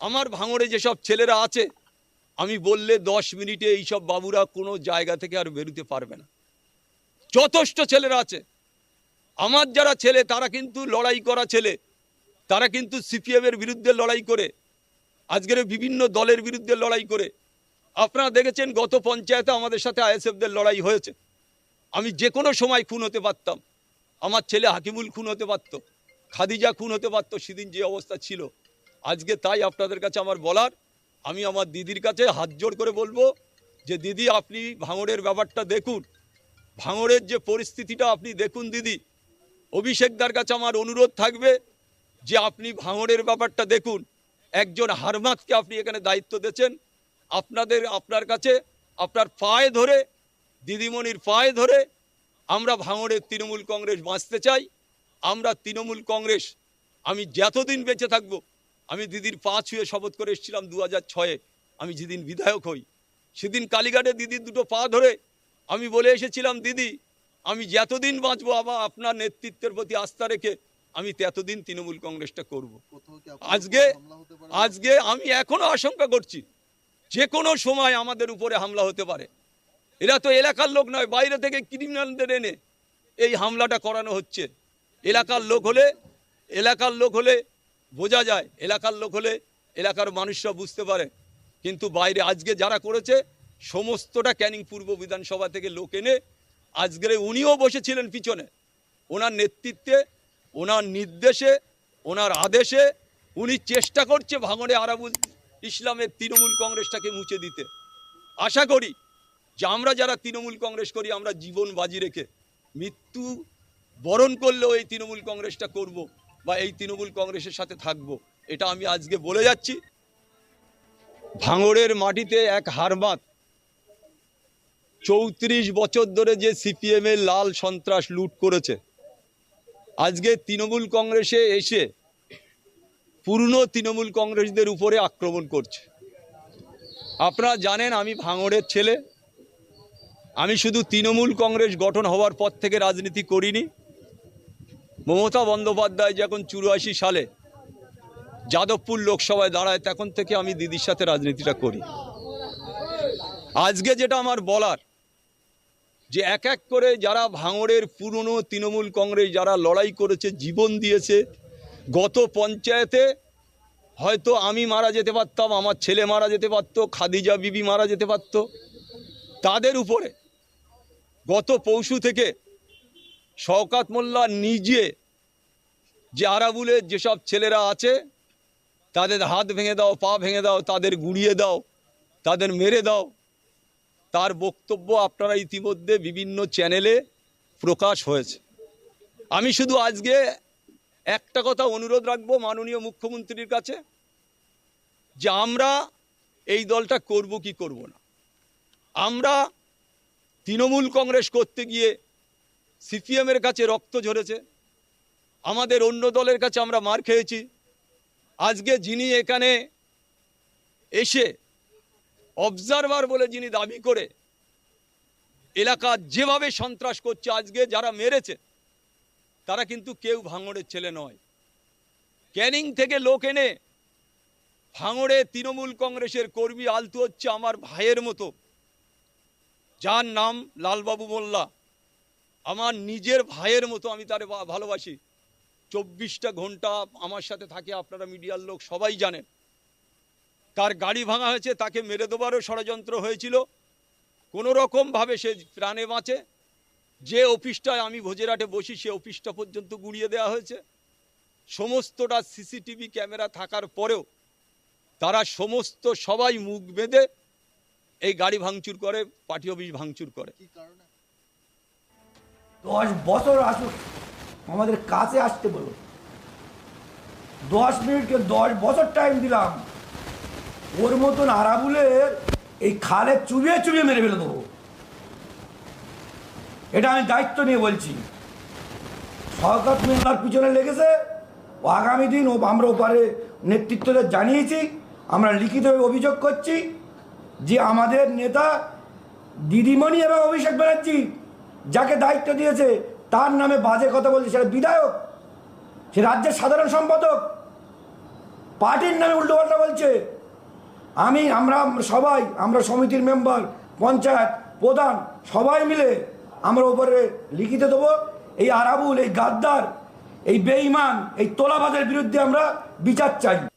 আমার ভাঙড়ে যেসব ছেলেরা আছে, আমি বললে দশ মিনিটে এইসব বাবুরা কোনো জায়গা থেকে আর বেরোতে পারবে না। যথেষ্ট ছেলেরা আছে। আমার যারা ছেলে, তারা কিন্তু লড়াই করা ছেলে। তারা কিন্তু সিপিএমের বিরুদ্ধে লড়াই করে, আজকের বিভিন্ন দলের বিরুদ্ধে লড়াই করে। আপনারা দেখেছেন, গত পঞ্চায়েতে আমাদের সাথে আইএসএফদের লড়াই হয়েছে। আমি যে কোনো সময় খুন হতে পারতাম। আমার ছেলে হাকিমুল খুন হতে পারতো, খাদিজা খুন হতে পারতো, সেদিন যে অবস্থা ছিল। আজকে তাই আপনাদের কাছে আমার বলার, আমি আমার দিদির কাছে হাত জোড় করে বলব যে, দিদি আপনি ভাঙড়ের ব্যাপারটা দেখুন। ভাঙড়ের যে পরিস্থিতিটা আপনি দেখুন দিদি অভিষেকদার কাছে আমার অনুরোধ থাকবে যে, আপনি ভাঙড়ের ব্যাপারটা দেখুন। একজন হারমাতকে আপনি এখানে দায়িত্ব দিয়েছেন। আপনাদের, আপনার কাছে, আপনার পায়ে ধরে, দিদিমণির পায়ে ধরে আমরা ভাঙড়ের তৃণমূল কংগ্রেস বাঁচতে চাই। আমরা তৃণমূল কংগ্রেস, আমি যতদিন বেঁচে থাকব আমি দিদির পা ছুঁয়ে শপথ করে এসেছিলাম দু হাজার ছয়ে আমি যেদিন বিধায়ক হই সেদিন কালীঘাটে দিদির দুটো পা ধরে আমি বলে এসেছিলাম দিদি আমি যতদিন বাঁচবো আবার আপনার নেতৃত্বের প্রতি আস্থা রেখে আমি ততদিন তৃণমূল কংগ্রেসটা করব। আজকে? আজকে আমি এখনও আশঙ্কা করছি যে কোনো সময় আমাদের উপরে হামলা হতে পারে এরা তো এলাকার লোক নয় বাইরে থেকে ক্রিমিনালদের এনে এই হামলাটা করানো হচ্ছে এলাকার লোক হলে এলাকার লোক হলে বোঝা যায়, এলাকার লোক হলে এলাকার মানুষরা বুঝতে পারে। কিন্তু বাইরে আজকে যারা করেছে, সমস্তটা ক্যানিং পূর্ব বিধানসভা থেকে লোক এনে আজকের উনিও বসেছিলেন পিছনে। ওনার নেতৃত্বে, ওনার নির্দেশে, ওনার আদেশে উনি চেষ্টা করছে ভাঙড়ে আরাবুল ইসলামের তৃণমূল কংগ্রেসটাকে মুছে দিতে। আশা করি যে আমরা যারা তৃণমূল কংগ্রেস করি, আমরা জীবন বাজি রেখে মৃত্যু বরণ করলেও এই তৃণমূল কংগ্রেসটা করব। বা এই তৃণমূল কংগ্রেসের সাথে থাকব। এটা আমি আজকে বলে যাচ্ছি। ভাঙড়ের মাটিতে এক হারমাত চৌত্রিশ বছর ধরে যে সিপিএমের লাল সন্ত্রাস লুট করেছে। আজকে তৃণমূল কংগ্রেসে এসে পুরনো তৃণমূল কংগ্রেসদের উপরে আক্রমণ করছে। আপনারা জানেন আমি ভাঙড়ের ছেলে। আমি শুধু তৃণমূল কংগ্রেস গঠন হওয়ার পর থেকে রাজনীতি করিনি। মমতা বন্দ্যোপাধ্যায় যখন চুরাশি সালে যাদবপুর লোকসভায় দাঁড়ায়, তখন থেকে আমি দিদির সাথে রাজনীতিটা করি। আজকে যেটা আমার বলার, যে এক এক করে যারা ভাঙড়ের পুরনো তৃণমূল কংগ্রেস, যারা লড়াই করেছে, জীবন দিয়েছে, গত পঞ্চায়েতে হয়তো আমি মারা যেতে পারতাম, আমার ছেলে মারা যেতে পারতো, খাদিজা বিবি মারা যেতে পারতো। তাদের উপরে গত পৌষু থেকে শওকাত মোল্লা নিজে যে আরাবুলের যেসব ছেলেরা আছে, তাদের হাত ভেঙে দাও, পা ভেঙে দাও, তাদের গুড়িয়ে দাও, তাদের মেরে দাও, তার বক্তব্য আপনারা ইতিমধ্যে বিভিন্ন চ্যানেলে প্রকাশ হয়েছে। আমি শুধু আজকে একটা কথা অনুরোধ রাখব মাননীয় মুখ্যমন্ত্রীর কাছে, যে আমরা এই দলটা করব কি করব না। আমরা তৃণমূল কংগ্রেস করতে গিয়ে সিপিএমের কাছে রক্ত ঝরেছে। আমাদের অন্য দলের কাছে আমরা মার খেয়েছি। আজকে যিনি এখানে এসে অবজারভার বলে যিনি দাবি করে এলাকা যেভাবে সন্ত্রাস করছে, আজকে যারা মেরেছে, তারা কিন্তু কেউ ভাঙড়ের ছেলে নয়। ক্যানিং থেকে লোক এনে ভাঙড়ে তৃণমূল কংগ্রেসের কর্মী আলতু হচ্ছে আমার ভাইয়ের মতো। যার নাম লালবাবু মোল্লা। আমার নিজের ভাইয়ের মতো আমি তারে ভালোবাসি। চব্বিশটা ঘণ্টা আমার সাথে থাকে আপনারা মিডিয়ার লোক, সবাই জানেন। তার গাড়ি ভাঙা হয়েছে, তাকে মেরে দেবারও ষড়যন্ত্র হয়েছিল। কোনো রকমভাবে সে প্রাণে বাঁচে। যে অফিসটায় আমি ভোজেরাটে বসি, সে অফিসটা পর্যন্ত গুড়িয়ে দেওয়া হয়েছে। সমস্তটা সিসিটিভি ক্যামেরা থাকার পরেও তারা সমস্ত সবাই মুখ বেঁধে এই গাড়ি ভাঙচুর করে, পার্টি অফিস ভাঙচুর করে। দশ বছর আসুক, আমাদের কাছে আসতে বলো দশ মিনিটকে দশ বছর টাইম দিলাম। ওর মতন আরাবুলের এই খালে চুবিয়ে চুবিয়ে মেরে ফেলে দেবো। এটা আমি দায়িত্ব নিয়ে বলছি। সরকার মেলার পিছনে লেগেছে। ও আগামী দিন ও আমরা ওপারে নেতৃত্বদের জানিয়েছি। আমরা লিখিতভাবে অভিযোগ করছি যে আমাদের নেতা দিদিমণি এবং অভিষেক ব্যানার্জি যাকে দায়িত্ব দিয়েছে, তার নামে বাজে কথা বলছে, সেটা বিধায়ক, সে রাজ্যের সাধারণ সম্পাদক। পার্টির নামে উল্টোপাল্টা বলছে। আমি, আমরা সবাই, আমরা সমিতির মেম্বার, পঞ্চায়েত প্রধান, সবাই মিলে আমরা ওপরে লিখিতে দেবো, এই আরাবুল, এই গাদ্দার, এই বেঈমান, এই তোলাবাদের বিরুদ্ধে আমরা বিচার চাই।